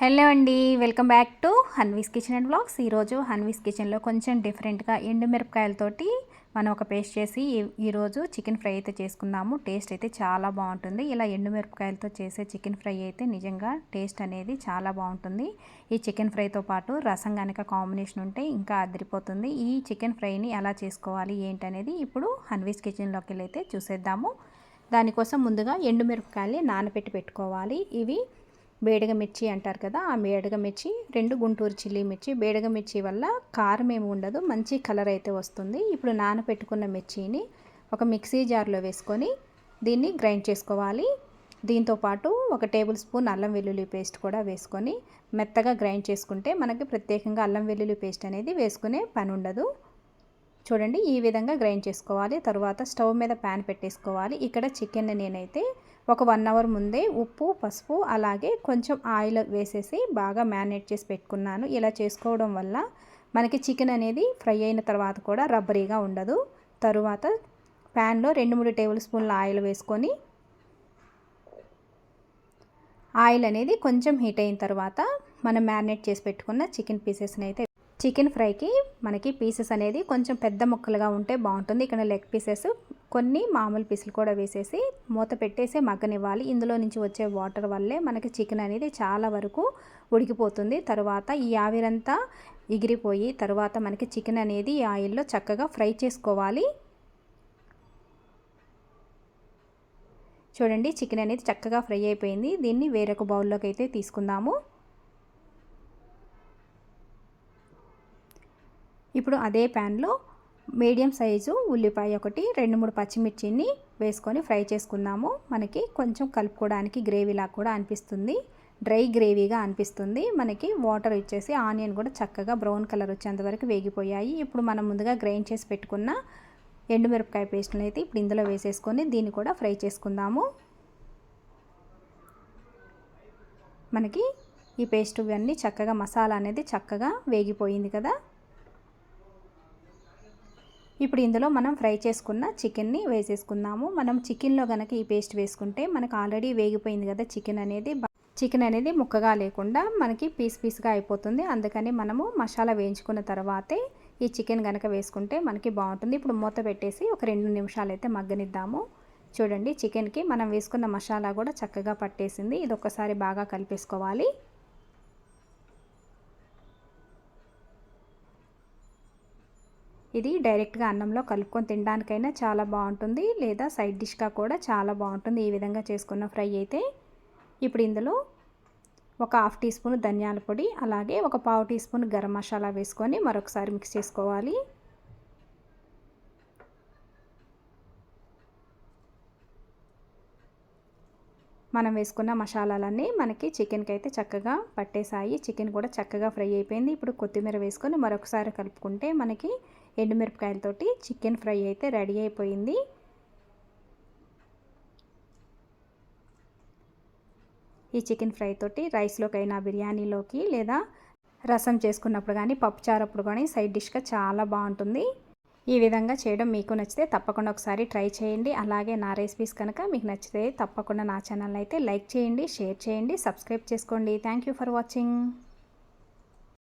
Hello అండి welcome back to Hanvi's kitchen and blogs. ఈరోజు హన్వీస్ కిచెన్లో కొంచెం డిఫరెంట్గా ఎండుమిరపకాయలతోటి మనం ఒక పేస్ట్ చేసి ఈరోజు చికెన్ ఫ్రై అయితే చేసుకుందాము. టేస్ట్ అయితే చాలా బాగుంటుంది. ఇలా ఎండుమిరపకాయలతో చేసే చికెన్ ఫ్రై అయితే నిజంగా టేస్ట్ అనేది చాలా బాగుంటుంది. ఈ చికెన్ ఫ్రైతో పాటు రసం కనుక కాంబినేషన్ ఉంటే ఇంకా అదిరిపోతుంది. ఈ చికెన్ ఫ్రైని ఎలా చేసుకోవాలి ఏంటనేది ఇప్పుడు హన్వీస్ కిచెన్లోకి వెళ్ళి అయితే చూసేద్దాము. దానికోసం ముందుగా ఎండుమిరపకాయలు నానబెట్టి పెట్టుకోవాలి. ఇవి బేడగ మిర్చి అంటారు కదా ఆ బేడగ మిర్చి రెండు గుంటూరు చిల్లీ మిర్చి. బేడగ మిర్చి వల్ల కారం ఏమి ఉండదు మంచి కలర్ అయితే వస్తుంది. ఇప్పుడు నానబెట్టుకున్న మిర్చిని ఒక మిక్సీ జార్లో వేసుకొని దీన్ని గ్రైండ్ చేసుకోవాలి. దీంతోపాటు ఒక టేబుల్ స్పూన్ అల్లం వెల్లుల్లి పేస్ట్ కూడా వేసుకొని మెత్తగా గ్రైండ్ చేసుకుంటే మనకి ప్రత్యేకంగా అల్లం వెల్లుల్లి పేస్ట్ అనేది వేసుకునే పని ఉండదు. చూడండి ఈ విధంగా గ్రైండ్ చేసుకోవాలి. తర్వాత స్టవ్ మీద ప్యాన్ పెట్టేసుకోవాలి. ఇక్కడ చికెన్ నేనైతే ఒక వన్ అవర్ ముందే ఉప్పు పసుపు అలాగే కొంచెం ఆయిల్ వేసేసి బాగా మ్యారినేట్ చేసి పెట్టుకున్నాను. ఇలా చేసుకోవడం వల్ల మనకి చికెన్ అనేది ఫ్రై అయిన తర్వాత కూడా రబ్బరీగా ఉండదు. తరువాత ప్యాన్లో రెండు మూడు టేబుల్ స్పూన్ల ఆయిల్ వేసుకొని ఆయిల్ అనేది కొంచెం హీట్ అయిన తర్వాత మనం మ్యారినేట్ చేసి పెట్టుకున్న చికెన్ పీసెస్ని అయితే చికెన్ ఫ్రైకి మనకి పీసెస్ అనేది కొంచెం పెద్ద ముక్కలుగా ఉంటే బాగుంటుంది. ఇక్కడ లెగ్ పీసెస్ కొన్ని మామూలు పీసులు కూడా వేసేసి మూత పెట్టేసి మగ్గనివ్వాలి. ఇందులో నుంచి వచ్చే వాటర్ వల్లే మనకి చికెన్ అనేది చాలా వరకు ఉడికిపోతుంది. తర్వాత ఈ ఆవిరంతా ఎగిరిపోయి తర్వాత మనకి చికెన్ అనేది ఈ ఆయిల్లో చక్కగా ఫ్రై చేసుకోవాలి. చూడండి చికెన్ అనేది చక్కగా ఫ్రై అయిపోయింది. దీన్ని వేరొక బౌల్లోకి అయితే తీసుకుందాము. ఇప్పుడు అదే ప్యాన్లో మీడియం సైజు ఉల్లిపాయ ఒకటి రెండు మూడు పచ్చిమిర్చిని వేసుకొని ఫ్రై చేసుకుందాము. మనకి కొంచెం కలుపుకోవడానికి గ్రేవీలా కూడా అనిపిస్తుంది. డ్రై గ్రేవీగా అనిపిస్తుంది. మనకి వాటర్ ఇచ్చేసి ఆనియన్ కూడా చక్కగా బ్రౌన్ కలర్ వచ్చేంత వరకు వేగిపోయాయి. ఇప్పుడు మనం ముందుగా గ్రైండ్ చేసి పెట్టుకున్న ఎండుమిరపకాయ పేస్ట్ని అయితే ఇప్పుడు ఇందులో వేసేసుకొని దీన్ని కూడా ఫ్రై చేసుకుందాము. మనకి ఈ పేస్ట్ ఇవన్నీ చక్కగా మసాలా అనేది చక్కగా వేగిపోయింది కదా. ఇప్పుడు ఇందులో మనం ఫ్రై చేసుకున్న చికెన్ని వేసేసుకుందాము. మనం చికెన్లో కనుక ఈ పేస్ట్ వేసుకుంటే మనకు ఆల్రెడీ వేగిపోయింది కదా చికెన్ అనేది. చికెన్ అనేది ముక్కగా లేకుండా మనకి పీస్ పీస్గా అయిపోతుంది. అందుకని మనము మసాలా వేయించుకున్న తర్వాతే ఈ చికెన్ కనుక వేసుకుంటే మనకి బాగుంటుంది. ఇప్పుడు మూత పెట్టేసి ఒక రెండు నిమిషాలు అయితే మగ్గనిద్దాము. చూడండి చికెన్కి మనం వేసుకున్న మసాలా కూడా చక్కగా పట్టేసింది. ఇది ఒక్కసారి బాగా కలిపేసుకోవాలి. ఇది డైరెక్ట్గా అన్నంలో కలుపుకొని తినడానికైనా చాలా బాగుంటుంది. లేదా సైడ్ డిష్గా కూడా చాలా బాగుంటుంది ఈ విధంగా చేసుకున్న ఫ్రై అయితే. ఇప్పుడు ఇందులో ఒక హాఫ్ టీ స్పూన్ ధనియాల పొడి అలాగే ఒక పావు టీ స్పూన్ గరం మసాలా వేసుకొని మరొకసారి మిక్స్ చేసుకోవాలి. మనం వేసుకున్న మసాలాలన్నీ మనకి చికెన్కి అయితే చక్కగా పట్టేసాయి చికెన్ కూడా చక్కగా ఫ్రై అయిపోయింది. ఇప్పుడు కొత్తిమీర వేసుకొని మరొకసారి కలుపుకుంటే మనకి ఎండుమిరపకాయలతోటి చికెన్ ఫ్రై అయితే రెడీ అయిపోయింది. ఈ చికెన్ ఫ్రై తోటి రైస్లోకైనా బిర్యానీలోకి లేదా రసం చేసుకున్నప్పుడు కానీ పప్పుచారప్పుడు కానీ సైడ్ డిష్గా చాలా బాగుంటుంది. ఈ విధంగా చేయడం మీకు నచ్చితే తప్పకుండా ఒకసారి ట్రై చేయండి. అలాగే నా రెసిపీస్ కనుక మీకు నచ్చితే తప్పకుండా నా ఛానల్ అయితే లైక్ చేయండి షేర్ చేయండి సబ్స్క్రైబ్ చేసుకోండి. Thank you for watching.